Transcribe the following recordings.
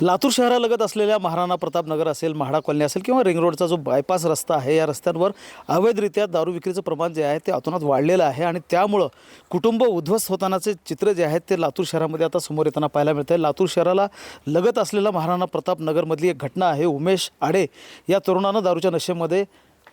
लातूर शहरालगत असलेल्या महाराणा प्रताप नगर असेल म्हाडा कॉलनी असेल किंवा रिंग रोडचा जो बायपास रस्ता आहे या रस्त्यांवर अवैधरित्या दारू विक्रीचं प्रमाण जे आहे ते अतोनात वाढलेलं आहे आणि त्यामुळं कुटुंब उद्ध्वस्त होतानाचे चित्र जे आहेत ते लातूर शहरामध्ये आता समोर येताना पाहायला मिळतं आहे लातूर शहराला लगत असलेला महाराणा प्रताप नगरमधली एक घटना आहे उमेश आडे या तरुणानं दारूच्या नशेमध्ये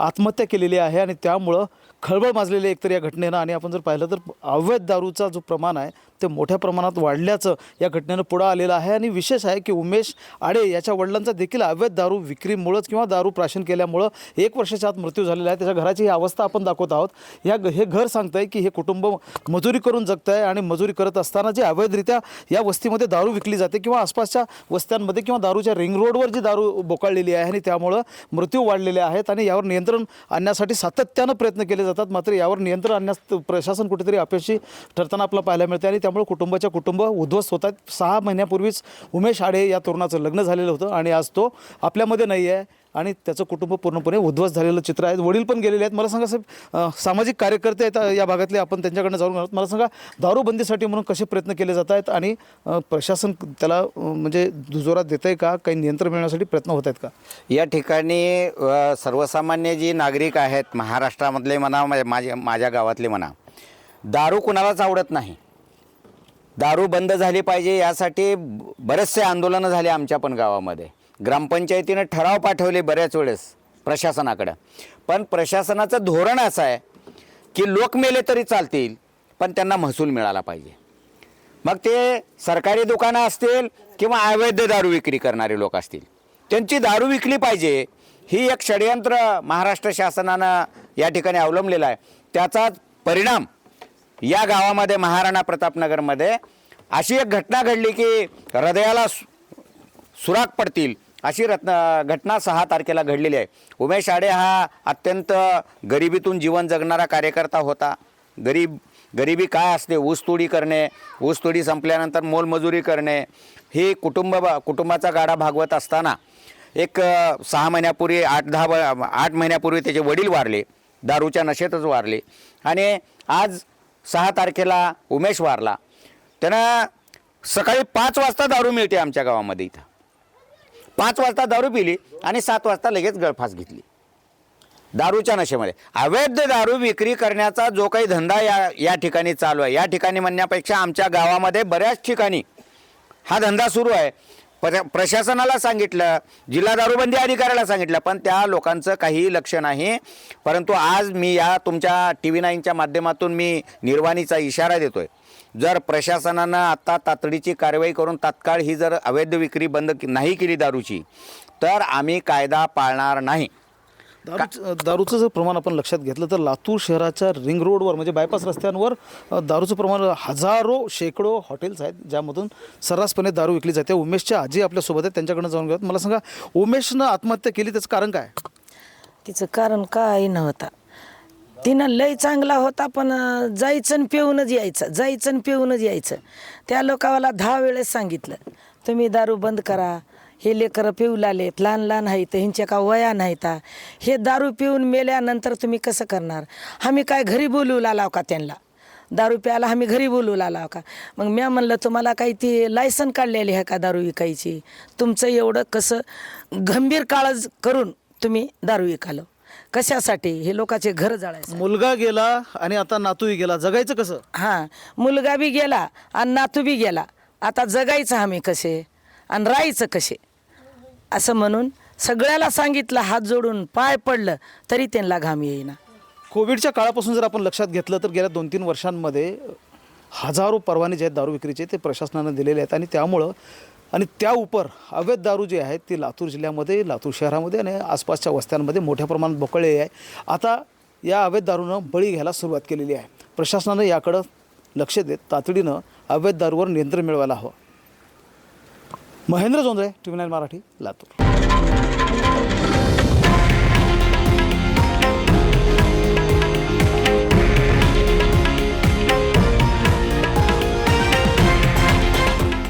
आत्महत्या केलेली आहे आणि त्यामुळं खळबळ माजलेली आहे एकतर या घटनेनं. आणि आपण जर पाहिलं तर अवैध दारूचा जो प्रमाण आहे ते मोठ्या प्रमाणात वाढल्याचं या घटनेनं पुढं आलेलं आहे. आणि विशेष आहे की उमेश आडे याच्या वडिलांचा देखील अवैध दारू विक्रीमुळंच किंवा दारू प्राशन केल्यामुळं एक वर्षाच्या आत मृत्यू झालेला आहे. त्याच्या घराची ही अवस्था आपण दाखवत आहोत. या हे घर सांगतं आहे की हे कुटुंब मजुरी करून जगतं आहे आणि मजुरी करत असताना जे अवैधरित्या या वस्तीमध्ये दारू विकली जाते किंवा आसपासच्या वस्त्यांमध्ये किंवा दारूच्या रिंग रोडवर जी दारू बोकाळलेली आहे आणि त्यामुळं मृत्यू वाढलेले आहेत. आणि यावर नियंत्रण आणण्यासाठी सातत्यानं प्रयत्न केले जातात. मात्र यावर नियंत्रण आणण्यास प्रशासन कुठेतरी अपयशी ठरताना आपल्याला पाहायला मिळते आणि त्यामुळे कुटुंबाच्या कुटुंब उद्ध्वस्त होतात. सहा महिन्यापूर्वीच उमेश आडे या तरुणाचं लग्न झालेलं होतं आणि आज तो आपल्यामध्ये नाही आहे आणि त्याचं कुटुंब पूर्णपणे उद्ध्वस्त झालेलं चित्र आहे. वडील पण गेलेले आहेत. मला सांगा साहेब सामाजिक कार्यकर्ते आहेत या भागातले. आपण त्यांच्याकडनं जाऊन आहोत. मला सांगा दारूबंदीसाठी म्हणून कसे प्रयत्न केले जात आहेत आणि प्रशासन त्याला म्हणजे दुजोरा देत आहे का? काही नियंत्रण मिळण्यासाठी प्रयत्न होत आहेत का? या ठिकाणी सर्वसामान्य जी नागरिक आहेत महाराष्ट्रामधले म्हणा म्हणजे माझ्या माझ्या गावातले म्हणा दारू कुणालाच आवडत नाही. दारू बंद झाली पाहिजे यासाठी ब- बरेचसे आंदोलनं झाले आमच्या पण गावामध्ये. ग्रामपंचायतीनं ठराव पाठवले बऱ्याच वेळेस प्रशासनाकडं. पण प्रशासनाचं धोरण असं आहे की लोक मेले तरी चालतील पण त्यांना महसूल मिळाला पाहिजे. मग ते सरकारी दुकानं असतील किंवा अवैध दारू विक्री करणारे लोक असतील त्यांची दारू विकली पाहिजे ही एक षडयंत्र महाराष्ट्र शासनानं या ठिकाणी अवलंबलेलं आहे. त्याचाच परिणाम या गावामध्ये महाराणा प्रतापनगरमध्ये अशी एक घटना घडली की हृदयाला सु- पडतील अशी रत्न घटना सहा तारखेला घडलेली आहे. उमेश आडे हा अत्यंत गरिबीतून जीवन जगणारा कार्यकर्ता होता. गरीब गरिबी काय असते? ऊसतोडी करणे ऊसतोडी संपल्यानंतर मोलमजुरी करणे ही कुटुंब कुटुंबाचा गाडा भागवत असताना एक सहा महिन्यापूर्वी आठ दहा व- आठ महिन्यापूर्वी त्याचे वडील वारले. दारूच्या नशेतच वारले. आणि आज सहा तारखेला उमेश वारला. त्यांना सकाळी पाच वाजता दारू मिळते आमच्या गावामध्ये इथं. पाच वाजता दारू पिली आणि सात वाजता लगेच गळफास घेतली. दारूच्या नशेमध्ये. अवैध दारू विक्री करण्याचा जो काही धंदा या या ठिकाणी चालू आहे. या ठिकाणी म्हणण्यापेक्षा आमच्या गावामध्ये बऱ्याच ठिकाणी हा धंदा सुरू आहे. प्र प्रशासनाला सांगितलं जिल्हा दारूबंदी अधिकाऱ्याला सांगितलं पण त्या लोकांचं काहीही लक्ष नाही. परंतु आज मी या तुमच्या टी व्ही नाईनच्या माध्यमातून मी निर्वाणीचा इशारा देतोय. जर प्रशासनानं आता तातडीची कारवाई करून तात्काळ ही जर अवैध विक्री बंद के- नाही केली दारूची तर आम्ही कायदा पाळणार नाही. दारू दारूचं जर प्रमाण आपण लक्षात घेतलं तर लातूर शहराच्या रिंग रोडवर म्हणजे बायपास रस्त्यांवर दारूचं प्रमाण हजारो शेकडो हॉटेल्स आहेत ज्यामधून सर्रासपणे दारू विकली जाते. उमेशच्या आजी आपल्यासोबत आहेत त्यांच्याकडनं जाऊन घेऊयात. मला सांगा उमेशनं आत्महत्या केली त्याचं कारण काय? तिचं कारण काय नव्हता. तिनं लय चांगला होता पण जायचं आणि पिऊनच यायचं जायचं आणि पिऊनच यायचं. त्या लोकावाला दहा वेळेस सांगितलं तुम्ही दारू बंद करा हे लेकरं पिऊ लागलेत लहान लहान आहेत ह्यांच्या का वया नाहीता हे? दारू पिऊन मेल्यानंतर तुम्ही कसं करणार? आम्ही काय घरी बोलू लाव का त्यांना? दारू प्यायला आम्ही घरी बोलवू लाव का? मग म्या म्हणलं तुम्हाला काही ती लायसन काढलेली आहे का दारू विकायची? तुमचं एवढं कसं गंभीर काळज करून तुम्ही दारू विकालं. कशासाठी हे लोकांचे घर जाळायचं? मुलगा गेला आणि आता नातूही गेला. जगायचं कसं? हां मुलगा बी गेला आणि नातू बी गेला. आता जगायचं आम्ही कसे? आणि राहायचं कसे? असं म्हणून सगळ्याला सांगितलं हात जोडून पाय पडलं तरी त्यांना घाम येईना. कोविडच्या काळापासून जर आपण लक्षात घेतलं तर गेल्या दोन तीन वर्षांमध्ये हजारो परवाने जे आहेत दारू विक्रीचे ते प्रशासनानं दिलेले आहेत. आणि त्यामुळं आणि त्या उपर अवैध दारू जी आहेत ती लातूर जिल्ह्यामध्ये लातूर शहरामध्ये आणि आसपासच्या वस्त्यांमध्ये मोठ्या प्रमाणात बोकळलेली आहे. आता या अवैध दारूनं बळी घ्यायला सुरुवात केलेली आहे. प्रशासनानं याकडं लक्ष देत तातडीनं अवैध दारूवर नियंत्रण मिळवायला हवं. Mahendra Jondhale T V nine Marathi Latur.